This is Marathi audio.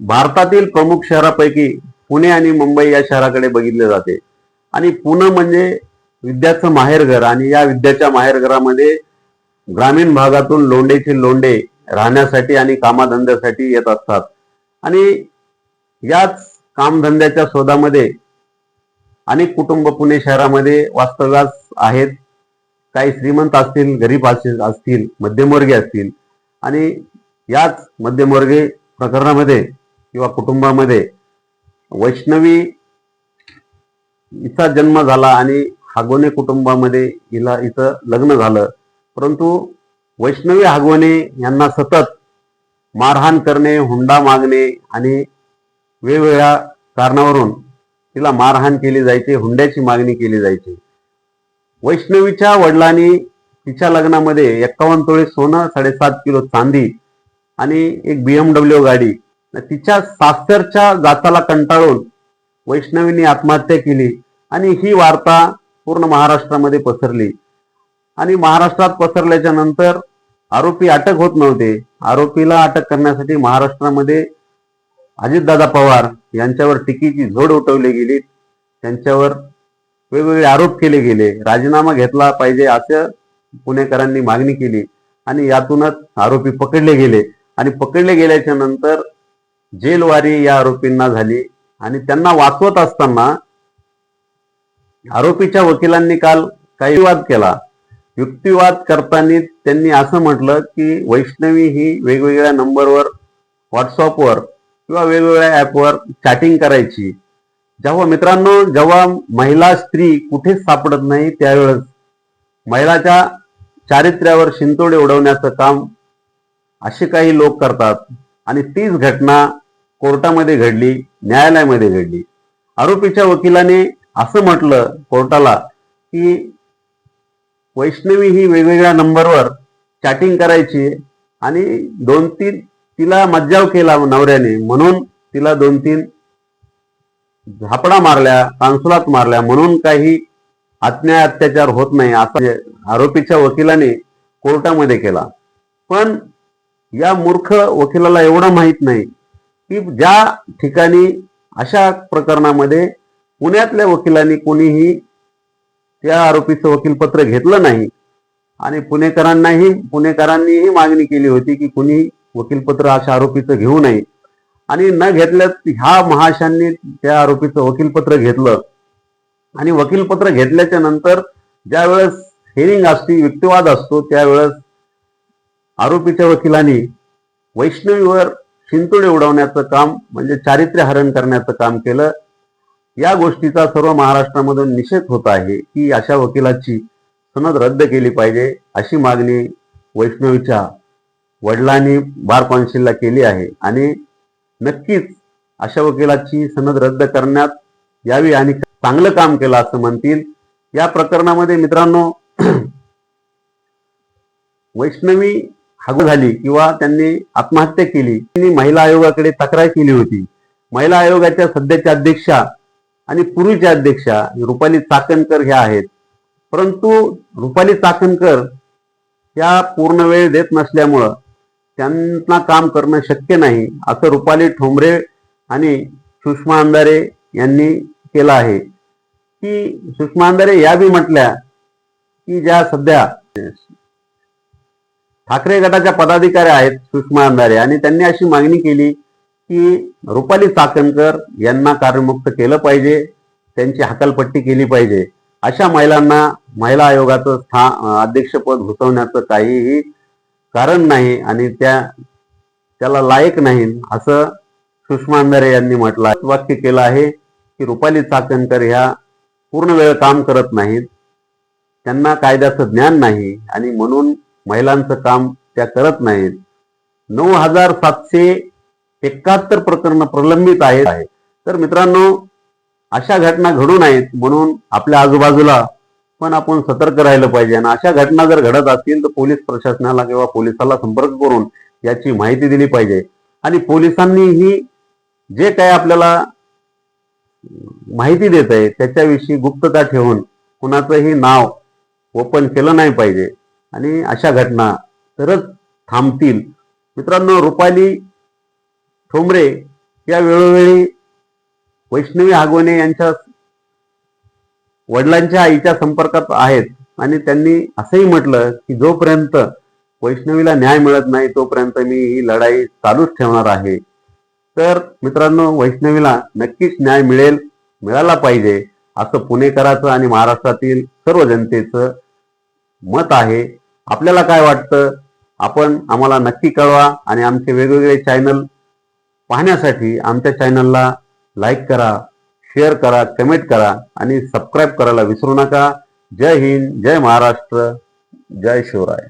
भारतातील प्रमुख शहरापैकी पुणे आणि मुंबई या शहराकडे बघितले जाते. आणि पुणे म्हणजे विद्याचं माहेरघर आणि या विद्याच्या माहेरघरामध्ये ग्रामीण भागातून लोंडेचे लोंडे राहण्यासाठी आणि कामाधंद्यासाठी येत असतात. आणि याच कामधंद्याच्या शोधामध्ये अनेक कुटुंब पुणे शहरामध्ये वास्तव्यास आहेत. काही श्रीमंत असतील गरीब असतील मध्यमवर्गीय असतील आणि याच मध्यमवर्गीय प्रकरणामध्ये किंवा कुटुंबामध्ये वैष्णवी हिचा जन्म झाला आणि हागोने कुटुंबामध्ये हिला हिचं लग्न झालं. परंतु वैष्णवी हागवणे यांना सतत मारहाण करणे हुंडा मागणे आणि वेगवेगळ्या कारणावरून तिला मारहाण केली जायची हुंड्याची मागणी केली जायची. वैष्णवीच्या वडिलांनी तिच्या लग्नामध्ये एक्कावन्न तोळे सोनं साडेसात किलो चांदी आणि एक बीएमडब्ल्यू गाडी तिच्या सासरच्या जाचाला कंटाळून वैष्णवीने आत्महत्या केली आणि ही वार्ता पूर्ण महाराष्ट्रामध्ये पसरली. आणि महाराष्ट्रात पसरल्याच्या नंतर आरोपी अटक होत नव्हते. आरोपीला अटक करण्यासाठी महाराष्ट्रामध्ये अजितदादा पवार यांच्यावर टीकेची झोड उठवली गेली. त्यांच्यावर वेगवेगळे आरोप केले गेले. राजीनामा घेतला पाहिजे असं पुणेकरांनी मागणी केली. आणि यातूनच आरोपी पकडले गेले. आणि पकडले गेल्याच्यानंतर जेलवारी या आरोपींना झाली आणि त्यांना वाचवत असताना आरोपीच्या वकिलांनी काल काही वाद केला. युक्तिवाद करताना त्यांनी असं म्हटलं की वैष्णवी ही वेगवेगळ्या नंबरवर व्हॉट्सअपवर किंवा वेगवेगळ्या ऍपवर चॅटिंग करायची. जेव्हा मित्रांनो जेव्हा महिला स्त्री कुठेच सापडत नाही त्यावेळेस महिलाच्या चारित्र्यावर शिंतोडे उडवण्याचं काम असे काही लोक करतात. आणि तीच घटना कोर्टामध्ये घडली न्यायालयामध्ये घडली. आरोपीच्या वकिलाने असं म्हटलं कोर्टाला की वैष्णवी ही वेगवेगळ्या नंबरवर चॅटिंग करायची आणि दोन तीन तिला मज्जाव केला नवऱ्याने म्हणून तिला दोन तीन झापडा मारल्या कांसुलात मारल्या म्हणून काही अन्याय अत्याचार होत नाही असा आरोपीच्या वकिलाने कोर्टामध्ये केला. पण या मूर्ख वकिलाला एवढं माहीत नाही की ज्या ठिकाणी अशा प्रकरणामध्ये पुण्यातल्या वकिलांनी कोणीही त्या आरोपीचं वकीलपत्र घेतलं नाही आणि पुणेकरांनाही पुणेकरांनीही मागणी केली होती की कुणी वकीलपत्र अशा आरोपीचं घेऊ नये. आणि न घेतल्यास ह्या महाशांनी त्या आरोपीचं वकीलपत्र घेतलं. आणि वकीलपत्र घेतल्याच्या नंतर ज्यावेळेस हेरिंग असते युक्तिवाद असतो त्यावेळेस आरोपीच्या वकिलांनी वैष्णवीवर शिंतोडे उडवण्याचं काम म्हणजे चारित्र्य हरण करण्याचं काम केलं. या गोष्टीचा सर्व महाराष्ट्रामधून निषेध होत आहे की अशा वकिलाची सनद रद्द केली पाहिजे अशी मागणी वैष्णवीच्या वडिलांनी बार कौन्सिलला केली आहे. आणि नक्कीच अशा वकिलाची सनद रद्द करण्यात यावी आणि चांगलं काम केलं असं म्हणतील. या प्रकरणामध्ये मित्रांनो वैष्णवी हागू झाली किंवा त्यांनी आत्महत्या केली. त्यांनी महिला आयोगाकडे तक्रार केली होती. महिला आयोगाच्या सध्याच्या अध्यक्षा आणि पूर्वीच्या अध्यक्षा रुपाली चाकणकर ह्या आहेत. परंतु रुपाली चाकणकर या पूर्ण वेळ देत नसल्यामुळं त्यांना काम करणं शक्य नाही असं रुपाली ठोंबरे आणि सुषमा अंधारे यांनी केलं आहे. की सुषमा अंधारे या बी म्हटल्या की ज्या सध्या ठाकरे गटाच्या पदाधिकारी आहेत सुषमा अंधारे. आणि त्यांनी अशी मागणी केली की रुपाली चाकणकर यांना कार्यमुक्त केलं पाहिजे त्यांची हकालपट्टी केली पाहिजे. अशा महिलांना महिला आयोगाचं स्थान अध्यक्षपद घुसवण्याचं काहीही कारण नाही आणि त्या त्याला लायक नाही असं सुषमा अंधारे यांनी म्हटलं वाक्य केलं आहे की रुपाली चाकणकर ह्या पूर्ण वेळ काम करत नाहीत त्यांना कायद्याचं ज्ञान नाही आणि म्हणून महिलांचं काम त्या करत नाहीत. नऊ हजार सातशे एकाहत्तर प्रकरण प्रलंबित आहेत. आहे. तर मित्रांनो अशा घटना घडू नयेत म्हणून आपल्या आजूबाजूला पण आपण सतर्क राहिलं पाहिजे. आणि अशा घटना जर घडत असतील तर पोलीस प्रशासनाला किंवा पोलिसाला संपर्क करून याची माहिती दिली पाहिजे. आणि पोलिसांनीही जे काही आपल्याला माहिती देत आहे त्याच्याविषयी गुप्तता ठेवून कुणाचंही नाव ओपन केलं नाही पाहिजे. आणि अशा घटना तरच थांबतील. मित्रांनो रुपाली ठोंबरे या वेळोवेळी वैष्णवी हागवणे यांच्या वडिलांच्या आईच्या संपर्कात आहेत. आणि त्यांनी असंही म्हटलं की जोपर्यंत वैष्णवीला न्याय मिळत नाही तोपर्यंत मी ही लढाई चालूच ठेवणार आहे. तर मित्रांनो वैष्णवीला नक्कीच न्याय मिळेल मिळाला पाहिजे असं पुणेकराचं आणि महाराष्ट्रातील सर्व जनतेचं मत आहे. आपल्याला काय वाटतं? आपण आम्हाला नक्की कळवा आणि आमचे वेगवेगळे चॅनल पाहण्यासाठी आमच्या चॅनलला लाईक करा शेअर करा कमेंट करा आणि सबस्क्राईब करायला विसरू नका. जय हिंद जय महाराष्ट्र जय शिवराय.